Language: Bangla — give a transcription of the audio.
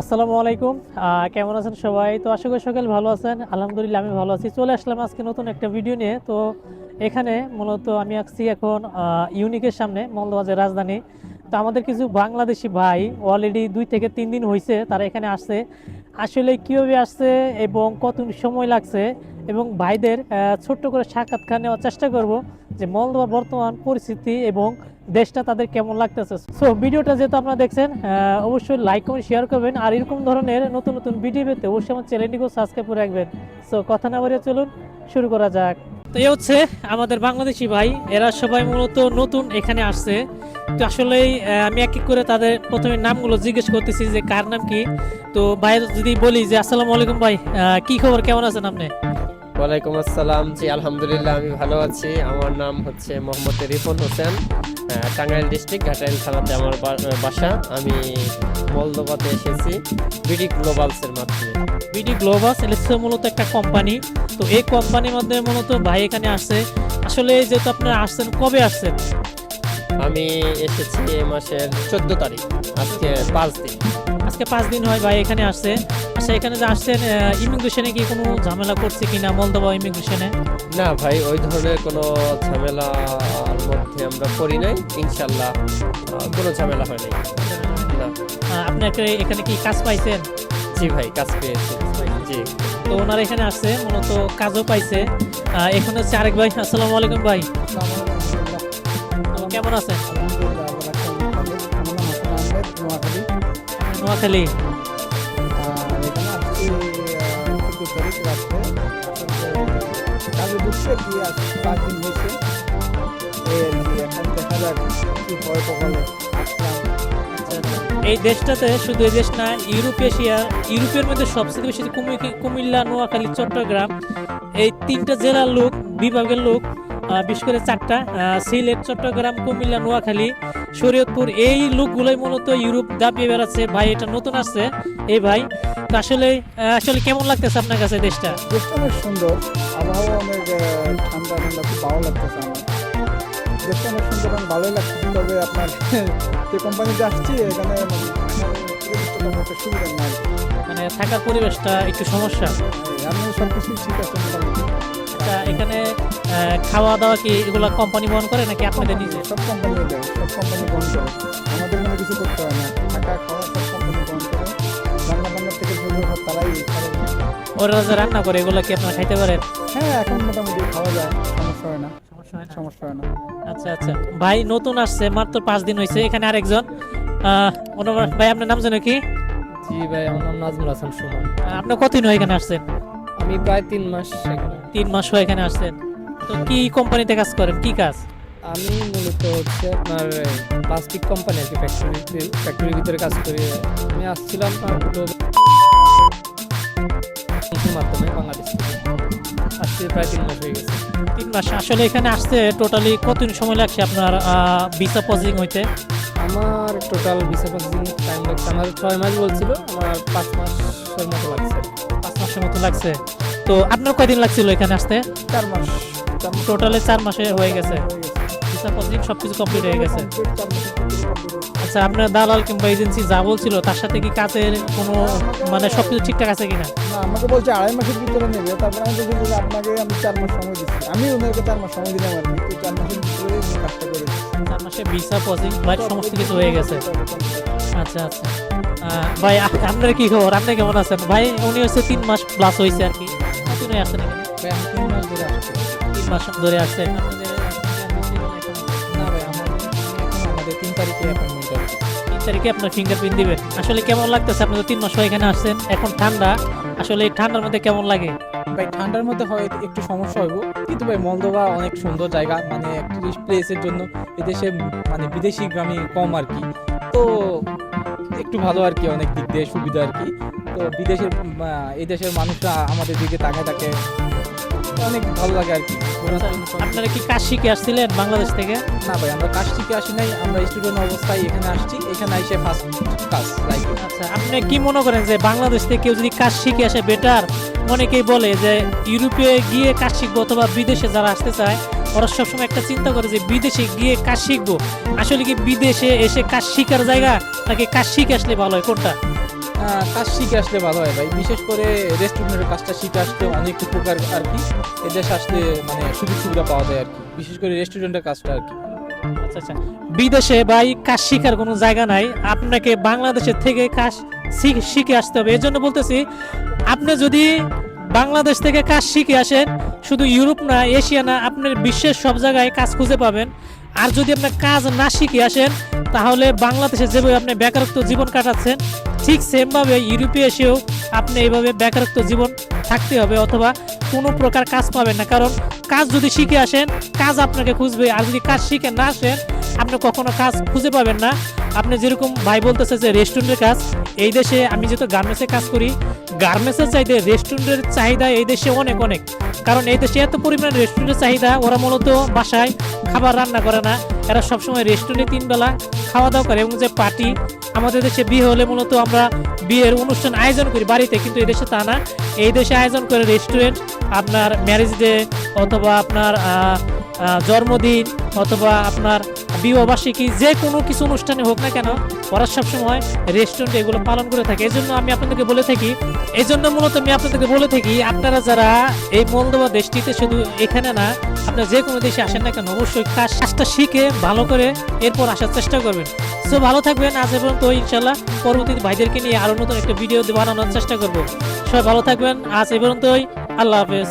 আসসালামু আলাইকুম। কেমন আছেন সবাই? তো আশা করি সকাল ভালো আছেন। আলহামদুলিল্লাহ, আমি ভালো আছি। চলে আসলাম আজকে নতুন একটা ভিডিও নিয়ে। তো এখানে মূলত আমি আসছি এখন ইউনিকের সামনে মন্দবাজার রাজধানী। তো আমাদের কিছু বাংলাদেশি ভাই অলরেডি দুই থেকে তিন দিন হয়েছে তারা এখানে আসছে। আসলে কীভাবে আসছে এবং কত সময় লাগছে এবং ভাইদের ছোট্ট করে সাক্ষাৎকার নেওয়ার চেষ্টা করব। যে মলদোয়ার বর্তমান পরিস্থিতি এবং দেশটা তাদের কেমন লাগতেছে। সো ভিডিওটা যেহেতু আপনারা দেখছেন অবশ্যই লাইক কমেন্ট শেয়ার করবেন। আর এরকম ধরনের নতুন নতুন ভিডিও পেতে অবশ্যই আমার চ্যানেলটিকেও সাবস্ক্রাইব করে রাখবেন। সো কথা না বাড়িয়ে চলুন, শুরু করা যাক। তো এই হচ্ছে আমাদের বাংলাদেশি ভাই। এরা সবাই মূলত নতুন এখানে আসছে। তো আসলেই আমি এক এক করে তাদের প্রথমে নামগুলো জিজ্ঞেস করতেছি যে কার নাম কি। তো ভাই যদি বলি যে, আসসালামু আলাইকুম ভাই কি খবর? কেমন আছেন আপনি? ওয়ালাইকুম আসসালাম। জি আলহামদুলিল্লাহ আমি ভালো আছি। আমার নাম হচ্ছে মোহাম্মদ রিফন হোসেন। টাঙ্গাইল ডিস্ট্রিক্ট ঘাটাইল থানাতে আমার বাসা। আমি মলদোবাতে এসেছি বিডি গ্লোবালসের মাধ্যমে। বিডি গ্লোবাস এলএসএ মূলত একটা কোম্পানি। তো এই কোম্পানির মধ্যে মূলত ভাই এখানে আসছে আসলে যেহেতু আপনারা আসছেন কবে আসছেন? আমি এসেছি এই মাসের চোদ্দ তারিখ আজকে পাঁচ দিন। আজকে পাঁচ দিন হয় ভাই এখানে আসছে। আচ্ছা এখানে যে আসছেন ইমিগ্রেশনে কি কোনো ঝামেলা করছে কিনা? মলদোবা ইমিগ্রেশনে না ভাই ওই ধরনের কোনো ঝামেলার মধ্যে আমরা পড়ি নাই। ইনশাল্লাহ কোনো ঝামেলা হয় নাই। না। আপনাকে এখানে কি কাজ পাইছেন? জি ভাই কাজ পেয়েছি। জি। তো ওনারা এখানে আসছে মূলত কাজও পাইছে। এখানে হচ্ছে আরেক ভাই। আসসালামু আলাইকুম ভাই। কেমন আছেন? নোয়াখালী এই দেশটাতে শুধু এই দেশ না, ইউরোপ, এশিয়া, ইউরোপের মধ্যে সবচেয়ে বেশি কুমি- কুমিল্লা, নোয়াখালী, চট্টগ্রাম, এই তিনটা জেলার লোক, বিভাগের লোক বিশেষ করে চারটা সিলেট, চট্টগ্রাম, কুমিল্লা, নোয়াখালী, শরীয়তপুর, এই লোকগুলোই মূলত ইউরোপ দাপিয়ে বেড়াচ্ছে ভাই এটা নতুন আসছে। এই ভাই আসলে আসলে কেমন লাগতেছে আপনার কাছে দেশটা? দেশটা অনেক সুন্দর। আবহাওয়া অনেক ঠান্ডা ঠান্ডা খুব ভালো লাগতেছে আমার। দেশটা অনেক সুন্দর এবং ভালোই লাগছে। তবে আপনার যে কোম্পানিতে আসছি এখানে মানে সুবিধা নাই মানে থাকার পরিবেশটা একটু সমস্যা। আমি সব কিছুই ঠিক আছে আচ্ছা এখানে খাওয়া দাওয়া কি এগুলো কোম্পানি বহন করে নাকি আপনাদের নিজে? সব কোম্পানি সব কোম্পানি বন্ধ করে। করতে হয় না। থাকা খাওয়া সব কোম্পানি বন্ধ করে রান্না বান্নার থেকে শুরু করে তারাই ওরা যে রান্না করে এগুলো কি আপনারা খাইতে পারেন? হ্যাঁ এখন মোটামুটি খাওয়া যায় সমস্যা হয় না। সমস্যা হয় না? হয় আচ্ছা আচ্ছা। ভাই নতুন আসছে মাত্র পাঁচ দিন হয়েছে এখানে আরেকজন। আহ, ভাই আপনার নাম জানো কি? জি ভাই আমার নাম নাজমুল হাসান সুমন। আপনি কতদিন হয় এখানে আসছেন? আমি প্রায় তিন মাস তিন মাস হয় এখানে আসছেন। তো কি কোম্পানিতে কাজ করেন? কি কাজ? আমি মূলত হচ্ছে আপনার প্লাস্টিক কোম্পানি আর কি ফ্যাক্টরি ফ্যাক্টরির ভিতরে কাজ করি। আমি আসছিলাম মাধ্যমে বাংলাদেশ আসছে প্রায় তিন মাস হয়ে গেছে। তিন মাস। আসলে এখানে আসতে টোটালি কতদিন সময় লাগছে আপনার ভিসা প্রসেসিং হইতে? আমার টোটাল ভিসা প্রসেসিং টাইম লাগছে। আমার ছয় মাস বলছিল আমার পাঁচ মাসের মতো লাগছে। পাঁচ মাসের মতো লাগছে। তো আপনার কয়দিন লাগছিল এখানে আসতে? চার মাস। টোটালে চার মাসে হয়ে গেছে। ভিসা প্রসেসিং সবকিছু কমপ্লিট হয়ে গেছে। আচ্ছা আপনার দালাল কিংবা এজেন্সি যা বলছিল তার সাথে কি কাজের কোনো মানে সবকিছু ঠিকঠাক আছে কিনা? না আমাকে বলছে আড়াই মাসের ভিতরে নেবে তারপর আমি বলছি যে আপনাকে আমি চার মাস সময় দিচ্ছি। আমি ওনাকে চার মাস সময় দিলাম আর কি চার মাসের ভিতরে কাজটা করে চার মাসে ভিসা প্রসেসিং ভাই সমস্ত কিছু হয়ে গেছে। আচ্ছা আচ্ছা। ভাই আপনার কি খবর? আপনি কেমন আছেন? ভাই উনি হচ্ছে তিন মাস প্লাস হয়েছে আর কি। হয়ে আসছেন এখানে তিন মাস ধরে আসছি। তিন মাস ধরে আপনাদের তিন তারিখে অ্যাপয়েন্টমেন্ট আছে। তিন তারিখে আপনার ফিঙ্গারপ্রিন্ট দিবেন। আসলে কেমন লাগতেছে? আপনি তো তিন মাস এখানে আসছেন। এখন ঠান্ডা। আসলে এই ঠান্ডার মধ্যে কেমন লাগে? ভাই ঠান্ডার মধ্যে হয় একটু সমস্যা হইব। কিন্তু ভাই মলদোবা অনেক সুন্দর জায়গা মানে টুরিস্ট প্লেসের জন্য এদেশে মানে বিদেশি গ্রামে কম আর কি। তো একটু ভালো আর কি অনেক দিক দিয়ে সুবিধা আর কি। তো বিদেশের আহ, এই দেশের মানুষরা আমাদের দিকে তাকায় থাকে। অনেক ভালো লাগে আর কি। আপনারা কি কাজ শিখে আসছিলেন বাংলাদেশ থেকে? না ভাই আমরা কাজ শিখে আসি নাই আমরা স্টুডেন্ট অবস্থায় এখানে আসছি এখানে এসে ফার্স্ট কাজ লাইক আচ্ছা আপনি কি মনে করেন যে বাংলাদেশ থেকে কেউ যদি কাজ শিখে আসে বেটার অনেকেই বলে যে ইউরোপে গিয়ে কাজ শিখব অথবা বিদেশে যারা আসতে চায় ওরা সবসময় একটা চিন্তা করে যে বিদেশে গিয়ে কাজ শিখব আসলে কি বিদেশে এসে কাজ শিখার জায়গা নাকি কাজ শিখে আসলে ভালো হয়? কোনটা? কাজ শিখে আসলে ভালো হয় ভাই। বিশেষ করে রেস্টুরেন্টের কাজটা শিখে আসতে অনেক উপকার আর কি। এদেশে আসলে মানে সুযোগ সুবিধা পাওয়া যায় আর কি। বিশেষ করে রেস্টুরেন্টের কাজটা আর কি। আচ্ছা আচ্ছা। বিদেশে ভাই কাজ শিখার কোনো জায়গা নাই। আপনাকে বাংলাদেশের থেকে কাজ শিখ- আসতে হবে। এর জন্য বলতেছি আপনি যদি বাংলাদেশ থেকে কাজ শিখে আসেন শুধু ইউরোপ না এশিয়া না আপনার বিশ্বের সব জায়গায় কাজ খুঁজে পাবেন। আর যদি আপনার কাজ না শিখে আসেন তাহলে বাংলাদেশে যেভাবে আপনি বেকারত্ব জীবন কাটাচ্ছেন ঠিক সেমভাবে ইউরোপে এসেও আপনি এইভাবে বেকারত্ব জীবন থাকতে হবে অথবা কোনো প্রকার কাজ পাবেন না। কারণ কাজ যদি শিখে আসেন, কাজ আপনাকে খুঁজবে। আর যদি কাজ শিখে না আসেন, আপনি কখনো কাজ খুঁজে পাবেন না। আপনি যেরকম ভাই বলতেছে যে, রেস্টুরেন্টের কাজ। এই দেশে আমি যেহেতু গার্মেন্টসে কাজ করি, গার্মেন্টসের চাইতে রেস্টুরেন্টের চাহিদা এই দেশে অনেক অনেক। কারণ এই দেশে এত পরিমাণ রেস্টুরেন্টের চাহিদা, ওরা মূলত বাসায় খাবার রান্না করে না। এরা সবসময় রেস্টুরেন্টে তিন বেলা খাওয়া দাওয়া করে এবং যে পার্টি, আমাদের দেশে বিয়ে হলে মূলত আমরা বিয়ের অনুষ্ঠান আয়োজন করি বাড়িতে, কিন্তু এই দেশে তা না। এই দেশে আয়োজন করে রেস্টুরেন্ট, আপনার ম্যারেজ ডে অথবা আপনার জন্মদিন অথবা আপনার বিবাহবার্ষিকী, যে কোনো কিছু অনুষ্ঠানে হোক না কেন, ওরা সবসময় রেস্টুরেন্ট এগুলো পালন করে থাকে। এই জন্য আমি আপনাদেরকে বলে থাকি এই জন্য মূলত আমি আপনাদেরকে বলে থাকি, আপনারা যারা এই মলদোবা দেশটিতে শুধু এখানে না, আপনারা যে কোনো দেশে আসেন না কেন, অবশ্যই কাজ কাজটা শিখে, ভালো করে এরপর আসার চেষ্টা করবেন। সো ভালো থাকবেন, আজ এবং তো ইনশাল্লাহ পরবর্তী ভাইদেরকে নিয়ে আরও নতুন একটা ভিডিও বানানোর চেষ্টা করব। সবাই ভালো থাকবেন, আজ এ পর্যন্তই, আল্লাহ হাফেজ।